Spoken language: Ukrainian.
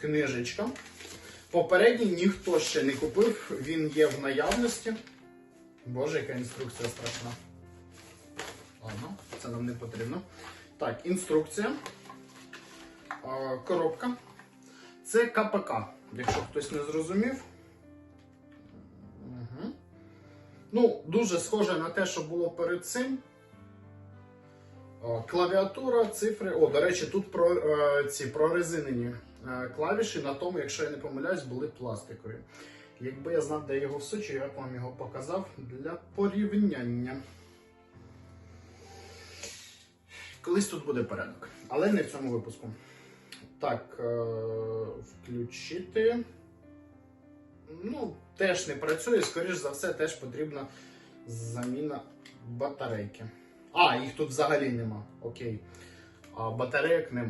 книжечка. Попередній ніхто ще не купив, він є в наявності. Боже, яка інструкція страшна. Ладно, це нам не потрібно. Так, інструкція. Коробка. Це КПК, якщо хтось не зрозумів. Ну, дуже схоже на те, що було перед цим. О, Клавіатура, цифри. О, до речі, тут про, е, ці прорезинені е, клавіші на тому, якщо я не помиляюсь, були пластикові. Якби я знав, де його всучу, я б вам його показав для порівняння. Колись тут буде порядок, але не в цьому випуску. Так, е, включити. Ну, теж не працює, скоріш за все, теж потрібна заміна батарейки. А, їх тут взагалі нема. Окей. А батарейок нема.